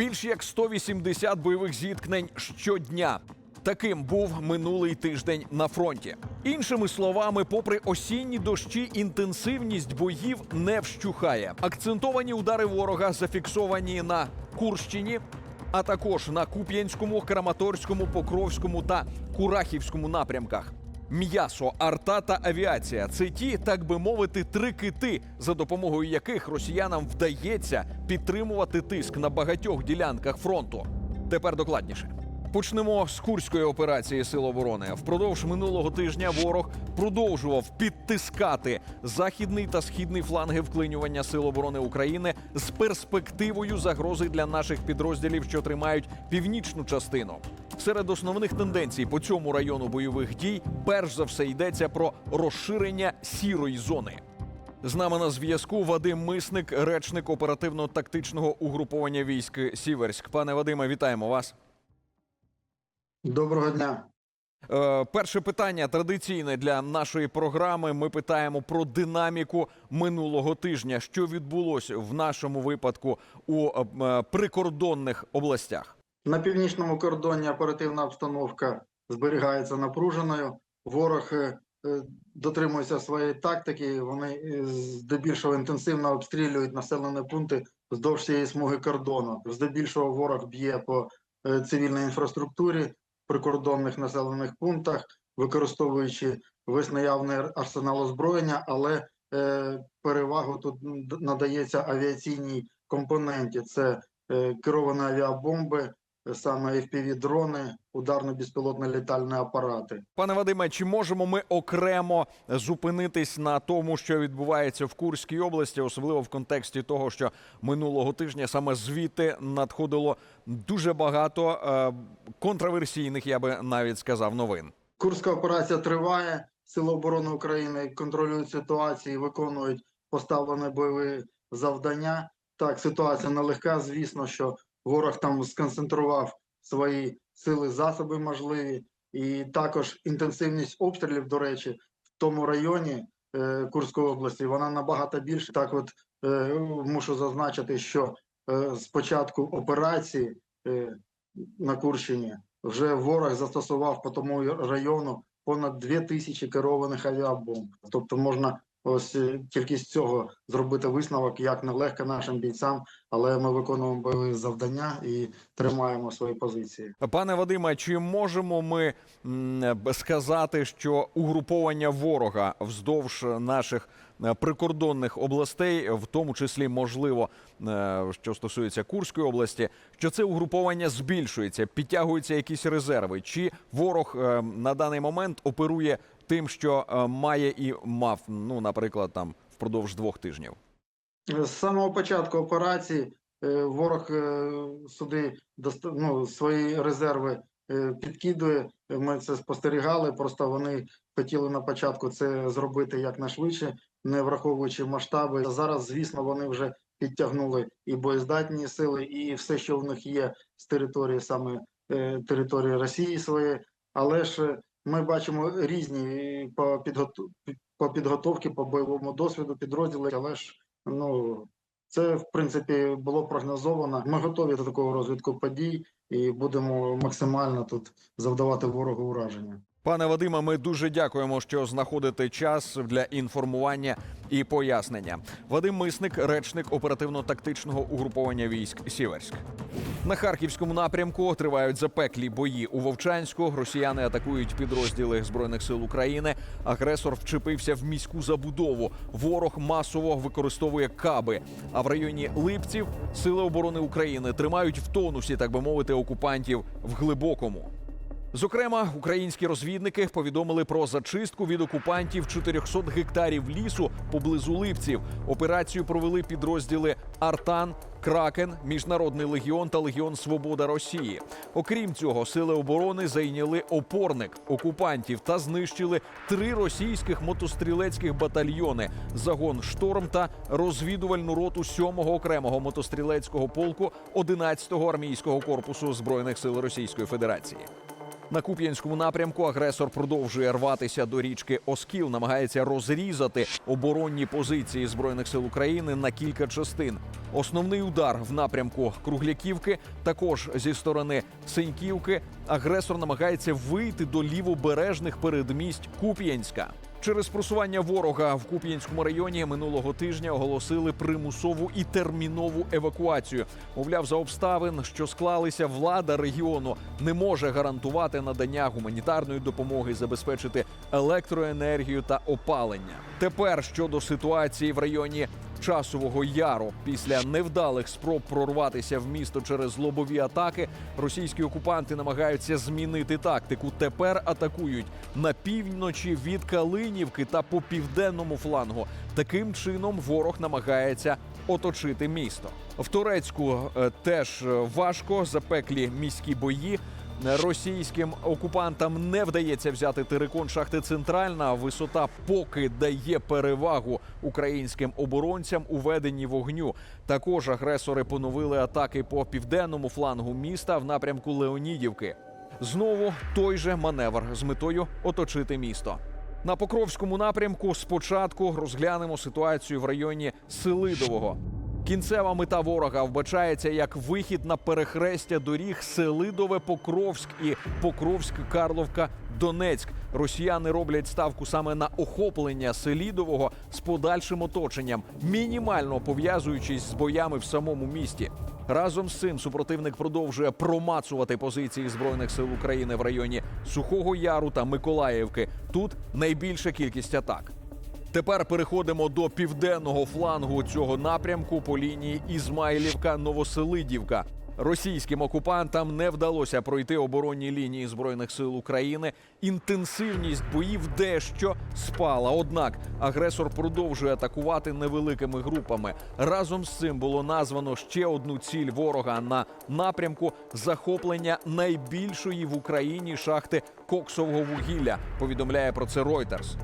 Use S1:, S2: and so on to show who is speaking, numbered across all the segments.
S1: Більш як 180 бойових зіткнень щодня. Таким був минулий тиждень на фронті. Іншими словами, попри осінні дощі, інтенсивність боїв не вщухає. Акцентовані удари ворога зафіксовані на Курщині, а також на Куп'янському, Краматорському, Покровському та Курахівському напрямках. М'ясо, арта та авіація це ті, так би мовити, три кити, за допомогою яких росіянам вдається підтримувати тиск на багатьох ділянках фронту. Тепер докладніше. Почнемо з курської операції Сил оборони. Впродовж минулого тижня ворог продовжував підтискати західний та східний фланги вклинювання Сил оборони України з перспективою загрози для наших підрозділів, що тримають північну частину. Серед основних тенденцій по цьому району бойових дій перш за все йдеться про розширення сірої зони. З нами на зв'язку Вадим Мисник, речник оперативно-тактичного угруповання військ Сіверськ. Пане Вадиме, вітаємо вас.
S2: Доброго дня.
S1: Е, перше питання традиційне для нашої програми. Ми питаємо про динаміку минулого тижня. Що відбулося в нашому випадку у е, прикордонних областях?
S2: На північному кордоні оперативна обстановка зберігається напруженою. Ворог е, е, дотримується своєї тактики. Вони е, здебільшого інтенсивно обстрілюють населені пункти вздовж цієї смуги кордону. Здебільшого ворог б'є по цивільній інфраструктурі прикордонних населених пунктах, використовуючи весь наявний арсенал озброєння, але перевагу тут надається авіаційній компоненті. Це керовані авіабомби, саме FPV-дрони, ударно-безпілотні літальні апарати.
S1: Пане Вадиме, чи можемо ми окремо зупинитись на тому, що відбувається в Курській області, особливо в контексті того, що минулого тижня саме звідти надходило дуже багато е, контроверсійних, я би навіть сказав, новин.
S2: Курська операція триває. Сили оборони України контролюють ситуацію, виконують поставлені бойові завдання. Так, ситуація нелегка. Звісно, що ворог там сконцентрував свої сили, засоби можливі, і також інтенсивність обстрілів, до речі, в тому районі е, Курської області вона набагато більше. Так, от е, мушу зазначити, що е, з операції е, на Курщині вже ворог застосував по тому району понад 2 тисячі керованих авіабомб. Тобто можна ось е, тільки з цього зробити висновок, як нелегко нашим бійцям, але ми виконуємо бойові завдання і тримаємо свої позиції.
S1: Пане Вадиме, чи можемо ми сказати, що угруповання ворога вздовж наших прикордонних областей, в тому числі можливо, е, що стосується Курської області, що це угруповання збільшується, підтягуються якісь резерви? Чи ворог е, на даний момент оперує тим, що е, має і мав, ну наприклад, там впродовж двох тижнів?
S2: З самого початку операції е, ворог е, сюди ну, свої резерви е, підкидує. Ми це спостерігали. Просто вони хотіли на початку це зробити якнайшвидше, не враховуючи масштаби. Зараз, звісно, вони вже підтягнули і боєздатні сили, і все, що в них є з території саме е, території Росії своєї. Але ж е, ми бачимо різні е, по підготов... по підготовці, по бойовому досвіду підрозділи, але ж ну це в принципі було прогнозовано. Ми готові до такого розвитку подій і будемо максимально тут завдавати ворогу ураження.
S1: Пане Вадиме, ми дуже дякуємо, що знаходите час для інформування і пояснення. Вадим Мисник, речник оперативно-тактичного угруповання військ Сіверськ. На харківському напрямку тривають запеклі бої у Вовчанську. Росіяни атакують підрозділи збройних сил України. Агресор вчепився в міську забудову. Ворог масово використовує каби. А в районі Липців сили оборони України тримають в тонусі, так би мовити, окупантів в глибокому. Зокрема, українські розвідники повідомили про зачистку від окупантів 400 гектарів лісу поблизу Липців. Операцію провели підрозділи Артан, Кракен, Міжнародний легіон та Легіон Свобода Росії. Окрім цього, сили оборони зайняли опорник окупантів та знищили три російських мотострілецьких батальйони: загон шторм та розвідувальну роту 7-го окремого мотострілецького полку 11-го армійського корпусу збройних сил Російської Федерації. На Куп'янському напрямку агресор продовжує рватися до річки Оскіл, намагається розрізати оборонні позиції збройних сил України на кілька частин. Основний удар в напрямку Кругляківки, також зі сторони Синьківки. Агресор намагається вийти до лівобережних передмість Куп'янська. Через просування ворога в Куп'янському районі минулого тижня оголосили примусову і термінову евакуацію. Мовляв, за обставин, що склалися, влада регіону не може гарантувати надання гуманітарної допомоги, забезпечити електроенергію та опалення. Тепер щодо ситуації в районі часового яру після невдалих спроб прорватися в місто через лобові атаки, російські окупанти намагаються змінити тактику. Тепер атакують на півночі від Калинівки та по південному флангу. Таким чином ворог намагається оточити місто. В Турецьку е, теж е, важко запеклі міські бої. Російським окупантам не вдається взяти терикон шахти Центральна. Висота поки дає перевагу українським оборонцям у веденні вогню. Також агресори поновили атаки по південному флангу міста в напрямку Леонідівки. Знову той же маневр з метою оточити місто. На Покровському напрямку спочатку розглянемо ситуацію в районі Селидового. Кінцева мета ворога вбачається як вихід на перехрестя доріг Селидове-Покровськ і Покровськ-Карловка-Донецьк. Росіяни роблять ставку саме на охоплення Селідового з подальшим оточенням, мінімально пов'язуючись з боями в самому місті. Разом з цим супротивник продовжує промацувати позиції збройних сил України в районі Сухого Яру та Миколаївки. Тут найбільша кількість атак. Тепер переходимо до південного флангу цього напрямку по лінії Ізмайлівка-Новоселидівка. Російським окупантам не вдалося пройти оборонні лінії збройних сил України. Інтенсивність боїв дещо спала. Однак агресор продовжує атакувати невеликими групами. Разом з цим було названо ще одну ціль ворога на напрямку захоплення найбільшої в Україні шахти коксового вугілля. Повідомляє про це Reuters.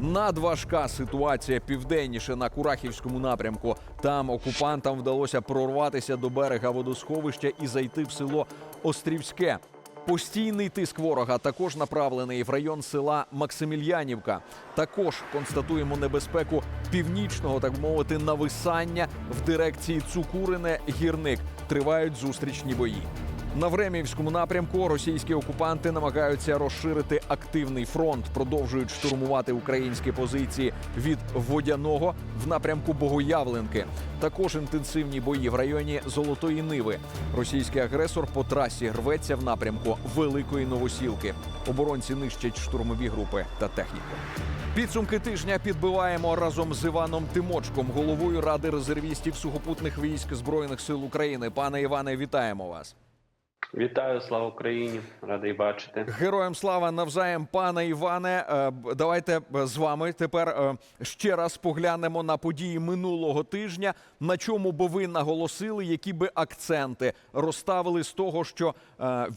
S1: Надважка ситуація південніше на Курахівському напрямку. Там окупантам вдалося прорватися до берега водосховища і зайти в село Острівське. Постійний тиск ворога також направлений в район села Максимільянівка. Також констатуємо небезпеку північного, так мовити, нависання в дирекції Цукурине гірник. Тривають зустрічні бої. На Времівському напрямку російські окупанти намагаються розширити активний фронт, продовжують штурмувати українські позиції від водяного в напрямку Богоявленки. Також інтенсивні бої в районі Золотої Ниви. Російський агресор по трасі рветься в напрямку Великої Новосілки. Оборонці нищать штурмові групи та техніку. Підсумки тижня підбиваємо разом з Іваном Тимочком, головою ради резервістів сухопутних військ збройних сил України. Пане Іване, вітаємо вас.
S3: Вітаю, слава Україні! Радий бачити.
S1: Героям слава навзаєм, пане Іване. Е, Давайте е, з вами тепер е, ще раз поглянемо на події минулого тижня. На чому би ви наголосили, які би акценти розставили з того, що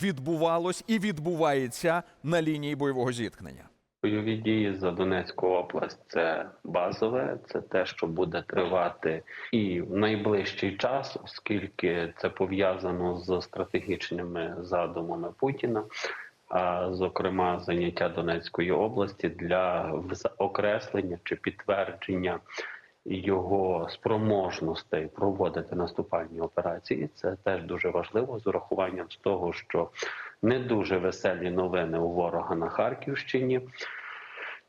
S1: відбувалось і відбувається на лінії бойового зіткнення?
S3: Бойові дії за Донецьку область це базове, це те, що буде тривати і в найближчий час, оскільки це пов'язано з стратегічними задумами Путіна. А зокрема, заняття Донецької області для окреслення чи підтвердження його спроможностей проводити наступальні операції. Це теж дуже важливо з урахуванням з того, що не дуже веселі новини у ворога на Харківщині.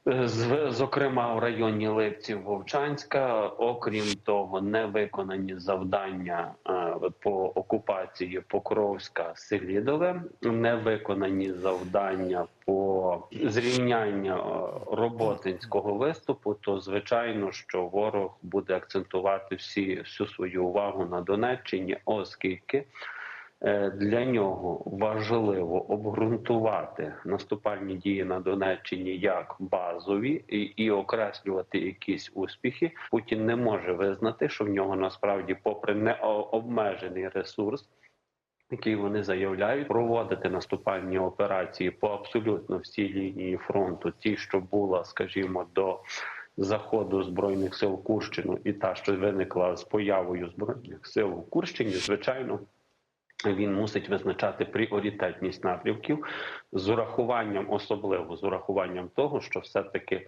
S3: Е, Зокрема, в районі Липців Вовчанська, окрім того, не виконані завдання е, по окупації Покровська Селідове, не виконані завдання по зрівняння е, роботинського виступу. То звичайно, що ворог буде акцентувати всі всю свою увагу на Донеччині, оскільки. Е, Для нього важливо обґрунтувати наступальні дії на Донеччині як базові і, і окреслювати якісь успіхи. Путін не може визнати, що в нього насправді, попри необмежений ресурс, який вони заявляють, проводити наступальні операції по абсолютно всій лінії фронту, ті, що була, скажімо, до заходу збройних сил Курщину, і та, що виникла з появою збройних сил в Курщині, звичайно. Він мусить визначати пріоритетність напрямків з урахуванням, особливо з урахуванням того, що все-таки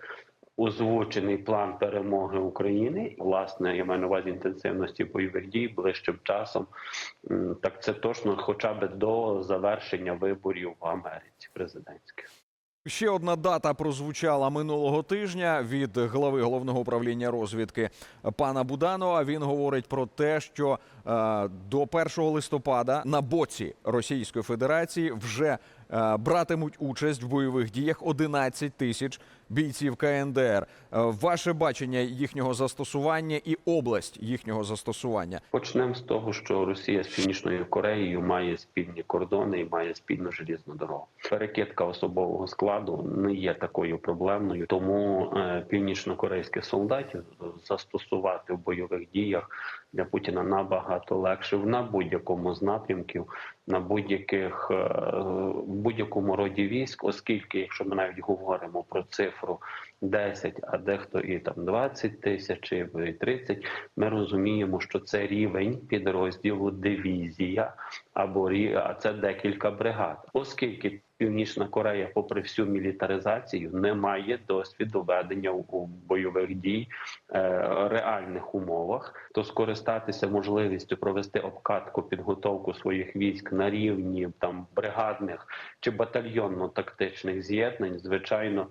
S3: озвучений план перемоги України. Власне, я маю на увазі інтенсивності бойових дій ближчим часом. Так це точно, хоча б до завершення виборів в Америці президентських.
S1: Ще одна дата прозвучала минулого тижня від глави головного управління розвідки пана Буданова. Він говорить про те, що е, до 1 листопада на боці Російської Федерації вже е, братимуть участь в бойових діях 11 тисяч бійців КНДР. Е, ваше бачення їхнього застосування і область їхнього застосування.
S3: Почнемо з того, що Росія з Північною Кореєю має спільні кордони і має спільну желізну дорогу. Перекидка особового складу не є такою проблемною, тому е, північнокорейських солдатів застосувати в бойових діях для Путіна набагато легше на будь-якому з напрямків, на будь-яких е, будь-якому роді військ, оскільки, якщо ми навіть говоримо про цифру 10, а дехто і там 20 тисяч і 30, ми розуміємо, що це рівень підрозділу дивізія або а це декілька бригад, оскільки. Північна Корея, попри всю мілітаризацію, не має досвіду ведення у- бойових дій е, реальних умовах, то скористатися можливістю провести обкатку підготовку своїх військ на рівні там бригадних чи батальйонно-тактичних з'єднань, звичайно,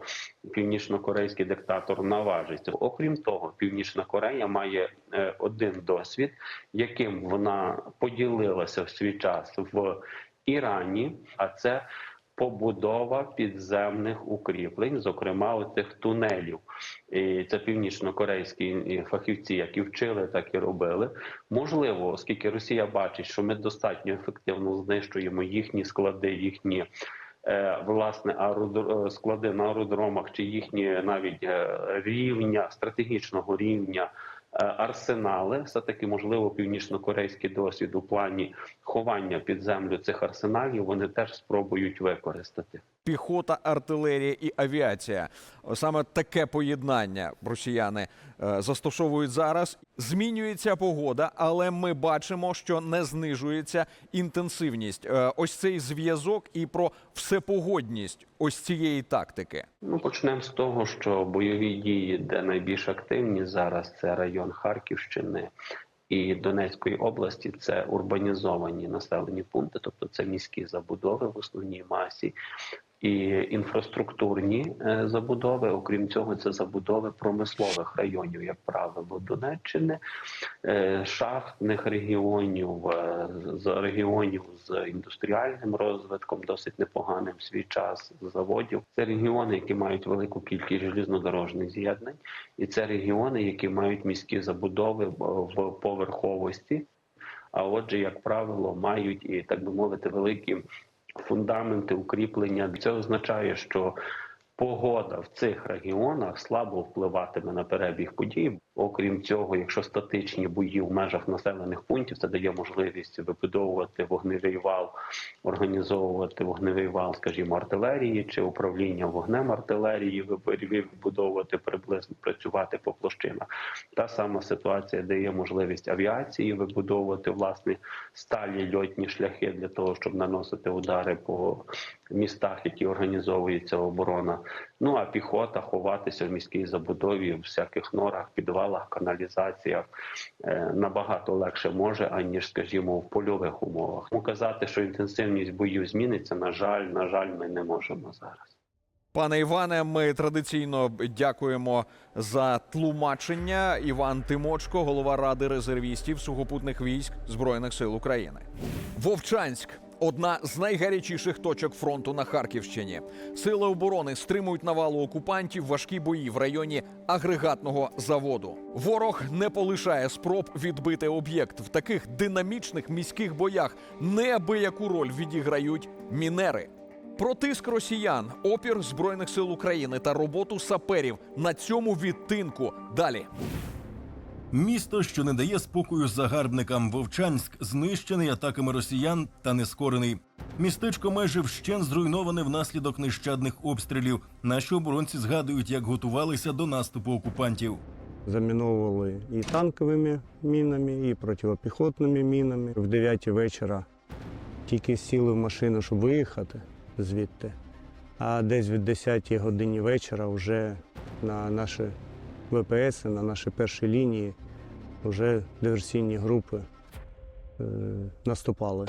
S3: північно-корейський диктатор наважиться. Окрім того, Північна Корея має е, один досвід, яким вона поділилася в свій час в Ірані, а це побудова підземних укріплень, зокрема тих тунелів. І це північно-корейські фахівці, які вчили, так і робили. Можливо, оскільки Росія бачить, що ми достатньо ефективно знищуємо їхні склади, їхні. Е, Власне, е, склади на аеродромах чи їхні навіть е, рівня стратегічного рівня арсенали, все таки можливо північно-корейський досвід у плані ховання під землю цих арсеналів. Вони теж спробують використати.
S1: піхота, артилерія і авіація. Саме таке поєднання росіяни е, застосовують зараз. Змінюється погода, але ми бачимо, що не знижується інтенсивність. Е, Ось цей зв'язок і про всепогодність ось цієї тактики.
S3: Ну, почнемо з того, що бойові дії, де найбільш активні зараз, це район Харківщини і Донецької області. Це урбанізовані населені пункти, тобто це міські забудови в основній масі. І інфраструктурні е, забудови, окрім цього, це забудови промислових районів, як правило, Донеччини, е, шахтних регіонів, е, з регіонів з індустріальним розвитком, досить непоганим свій час заводів. Це регіони, які мають велику кількість желізнодорожних з'єднань, і це регіони, які мають міські забудови в поверховості. А отже, як правило, мають і так би мовити, великі фундаменти укріплення. Це означає, що погода в цих регіонах слабо впливатиме на перебіг подій. Окрім цього, якщо статичні бої в межах населених пунктів, це дає можливість вибудовувати вогневий вал, організовувати вогневий вал, скажімо, артилерії чи управління вогнем артилерії, виб- вибудовувати приблизно працювати по площинах. Та сама ситуація дає можливість авіації вибудовувати власне сталі льотні шляхи для того, щоб наносити удари по містах, які організовується оборона. Ну а піхота ховатися в міській забудові, в всяких норах, підвалах, каналізаціях е, набагато легше може, аніж, скажімо, в польових умовах. Тому казати, що інтенсивність боїв зміниться, на жаль, на жаль, ми не можемо зараз.
S1: Пане Іване, ми традиційно дякуємо за тлумачення. Іван Тимочко, голова ради резервістів сухопутних військ Збройних сил України. Вовчанськ. Одна з найгарячіших точок фронту на Харківщині. Сили оборони стримують навалу окупантів важкі бої в районі агрегатного заводу. Ворог не полишає спроб відбити об'єкт. В таких динамічних міських боях неабияку роль відіграють мінери. Про тиск росіян, опір збройних сил України та роботу саперів на цьому відтинку. Далі.
S4: Місто, що не дає спокою загарбникам Вовчанськ, знищений атаками росіян та нескорений. Містечко майже вщен зруйноване внаслідок нещадних обстрілів. Наші оборонці згадують, як готувалися до наступу окупантів.
S5: Заміновували і танковими мінами, і протипіхотними мінами. В 9 вечора тільки сіли в машину, щоб виїхати звідти. А десь від 10 годині вечора вже на наші ВПС, на наші перші лінії вже диверсійні групи е, наступали.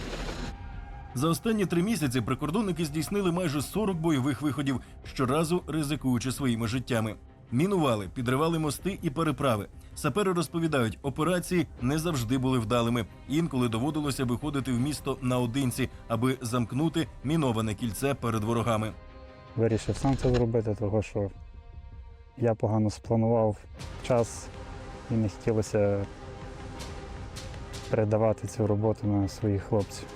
S4: За останні три місяці прикордонники здійснили майже 40 бойових виходів, щоразу ризикуючи своїми життями. Мінували, підривали мости і переправи. Сапери розповідають, операції не завжди були вдалими. Інколи доводилося виходити в місто наодинці, аби замкнути міноване кільце перед ворогами.
S6: Вирішив сам це зробити, тому що я погано спланував час і не хотілося передавати цю роботу на своїх хлопців.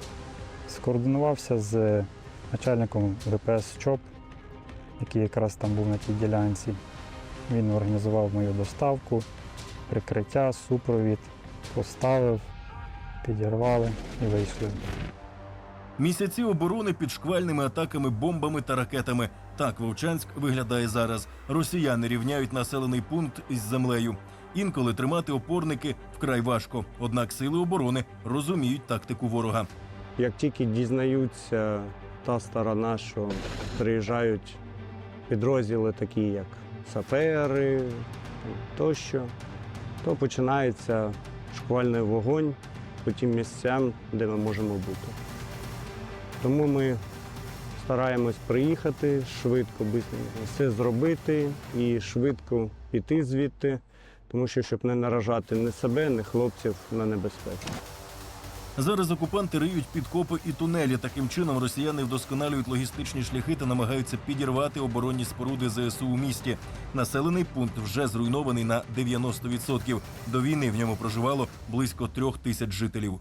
S6: Скоординувався з начальником ВПС ЧОП, який якраз там був на тій ділянці. Він організував мою доставку, прикриття, супровід, поставив, підірвали і вийшли.
S4: Місяці оборони під шквальними атаками, бомбами та ракетами. Так Вовчанськ виглядає зараз. Росіяни рівняють населений пункт із землею. Інколи тримати опорники вкрай важко. Однак сили оборони розуміють тактику ворога.
S5: Як тільки дізнаються та сторона, що приїжджають підрозділи, такі як сапери тощо, то починається шквальний вогонь по тим місцям, де ми можемо бути. Тому ми стараємось приїхати швидко, все зробити і швидко піти звідти, тому що щоб не наражати ні себе, ні хлопців на небезпеку.
S4: Зараз окупанти риють підкопи і тунелі. Таким чином росіяни вдосконалюють логістичні шляхи та намагаються підірвати оборонні споруди ЗСУ у місті. Населений пункт вже зруйнований на 90%. До війни в ньому проживало близько трьох тисяч жителів.